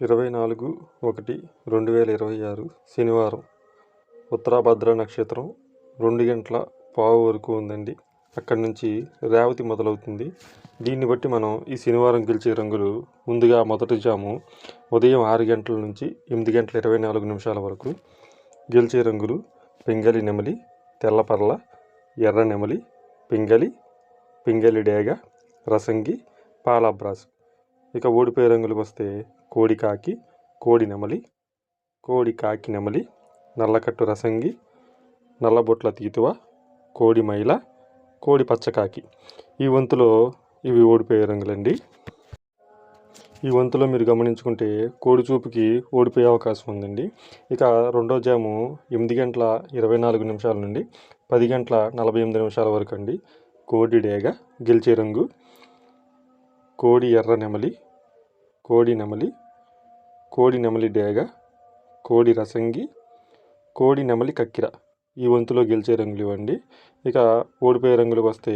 ఇరవై నాలుగు ఒకటి రెండు వేల ఇరవై ఆరు శనివారం. ఉత్తరాభద్ర నక్షత్రం రెండు గంటల పావు వరకు ఉందండి. అక్కడి నుంచి రేవతి మొదలవుతుంది. దీన్ని బట్టి మనం ఈ శనివారం గెలిచే రంగులు ముందుగా మొదటి జాము ఉదయం ఆరు గంటల నుంచి ఎనిమిది గంటల ఇరవై నాలుగు నిమిషాల వరకు. గెలిచే రంగులు పింగలి నెమలి తెల్లపర్ల ఎర్ర నెమలి పింగలి పింగళి డేగ రసంగి పాలాబ్రాసు. ఇక ఓడిపోయే రంగులకు వస్తే కోడి కాకి కోడి నెమలి కోడి కాకి నెమలి నల్లకట్టు రసంగి నల్లబొట్ల తీతువ కోడి మైల కోడి పచ్చకాకి ఈ వంతులో ఇవి ఓడిపోయే రంగులండి. ఈ వంతులో మీరు గమనించుకుంటే కోడి చూపుకి ఓడిపోయే అవకాశం ఉందండి. ఇక రెండో జాము ఎనిమిది గంటల ఇరవై నాలుగు నిమిషాల నుండి పది గంటల నలభై ఎనిమిది నిమిషాల వరకు అండి. కోడి డేగ గెలిచే రంగు. కోడి ఎర్ర నెమలి కోడి నెమలి కోడి నెమలి డేగ కోడి రసంగి కోడి నెమలి కక్కిర. ఈ వంతులో గెలిచే రంగులు ఇవ్వండి. ఇక ఓడిపోయే రంగులకు వస్తే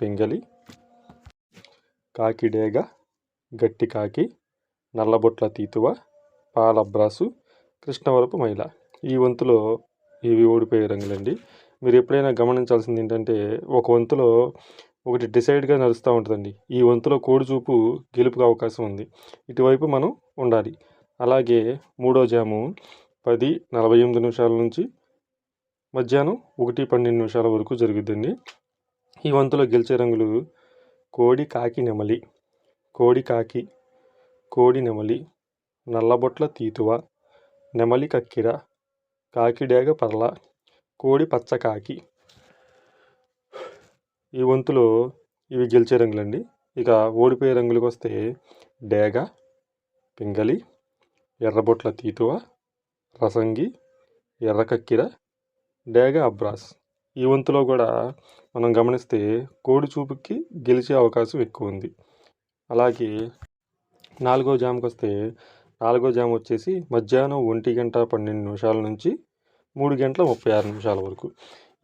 పింగలి కాకి డేగ గట్టి కాకి నల్లబొట్ల తీతువ పాలబ్రాసు కృష్ణవరపు మైల ఈ వంతులో ఇవి ఓడిపోయే రంగులండి. మీరు ఎప్పుడైనా గమనించాల్సింది ఏంటంటే ఒక వంతులో ఒకటి డిసైడ్గా నడుస్తూ ఉంటుందండి. ఈ వంతులో కోడి చూపు గెలుపుకు అవకాశం ఉంది. ఇటువైపు మనం ఉండాలి. అలాగే మూడో జాము పది నలభై ఎనిమిది నిమిషాల నుంచి మధ్యాహ్నం ఒకటి పన్నెండు నిమిషాల వరకు జరుగుతుంది ఈ వంతులో గెలిచే రంగులు కోడి కాకి నెమలి. కోడి కాకి కోడి నెమలి నల్లబొట్ల తీతువ నెమలి కక్కిర కాకిడేగ పర్ల కోడి పచ్చ కాకి. ఈ వంతులో ఇవి గెలిచే రంగులండి. ఇక ఓడిపోయే రంగులకు వస్తే డేగ పింగలి ఎర్రబొట్ల తీతువ రసంగి ఎర్ర కక్కిర డేగ అబ్రాస్. ఈ వంతులో కూడా మనం గమనిస్తే కోడి చూపుకి గెలిచే అవకాశం ఎక్కువ ఉంది అలాగే నాలుగో జాముకి వస్తే నాలుగో జాము వచ్చేసి మధ్యాహ్నం ఒంటి గంట పన్నెండు నిమిషాల నుంచి మూడు గంటల ముప్పై ఆరు నిమిషాల వరకు.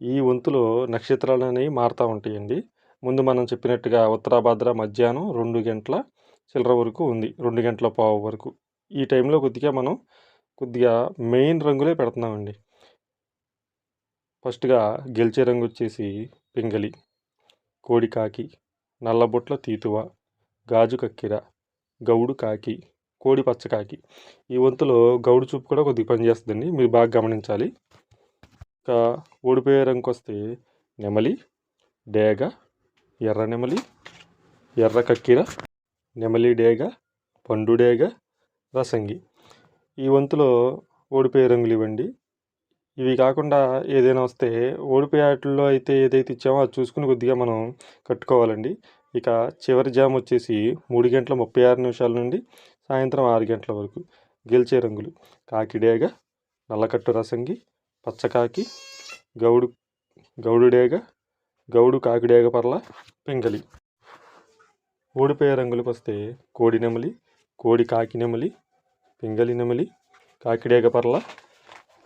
ఈ వంతులో నక్షత్రాలు అనేవి మారుతూ ఉంటాయండి. ముందు మనం చెప్పినట్టుగా ఉత్తరాభద్ర మధ్యాహ్నం రెండు గంటల చిల్లర వరకు ఉంది. రెండు గంటల పావు వరకు. ఈ టైంలో కొద్దిగా మనం కొద్దిగా మెయిన్ రంగులే పెడుతున్నామండి. ఫస్ట్గా గెలిచే రంగు వచ్చేసి పింగలి కోడి కాకి నల్లబొట్ల తీతువ గాజు కక్కిర గౌడు కాకి కోడి పచ్చకాకి ఈ వంతులో గౌడు చూపు కూడా కొద్దిగా పనిచేస్తుందండి. మీరు బాగా గమనించాలి. ఇంకా ఓడిపోయే రంగు వస్తే నెమలి డేగ ఎర్ర నెమలి ఎర్ర కక్కిర నెమలి డేగ పండు డేగ రసంగి. ఈ వంతులో ఓడిపోయే రంగులు ఇవ్వండి. ఇవి కాకుండా ఏదైనా వస్తే ఓడిపోయే ఆటల్లో అయితే ఏదైతే ఇచ్చామో అది చూసుకుని కొద్దిగా మనం కట్టుకోవాలండి. ఇక చివరి జామ్ వచ్చేసి మూడు గంటల ముప్పై ఆరు నిమిషాల నుండి సాయంత్రం ఆరు గంటల వరకు గెలిచే రంగులు. కాకిడేగ నల్లకట్టు రసంగి పచ్చకాకి గౌడు గౌడు డేగ గౌడు కాకిడేగ పర్ల పింగలి. ఓడిపోయే రంగులకు వస్తే కోడి నెమలి కోడి కాకి నెమలి పింగలి నెమలి కాకిడేగ పర్ల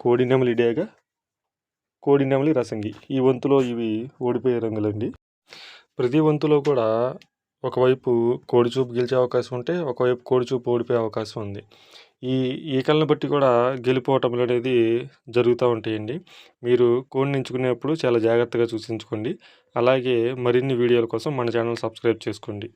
కోడి నెమలి డేగ కోడి నెమలి రసంగి. ఈ వంతులో ఇవి ఓడిపోయే రంగులండి. ప్రతి వంతులో కూడా ఒకవైపు కోడి చూపు గెలిచే అవకాశం ఉంటే ఒకవైపు కోడి చూపు ఓడిపోయే అవకాశం ఉంది. ఈ ఈకలను బట్టి కూడా గెలిపోవటములు అనేది జరుగుతూ ఉంటాయండి. మీరు కోడిని ఎంచుకునేప్పుడు చాలా జాగ్రత్తగా చూసించుకోండి అలాగే మరిన్ని వీడియోల కోసం మన ఛానల్ సబ్స్క్రైబ్ చేసుకోండి.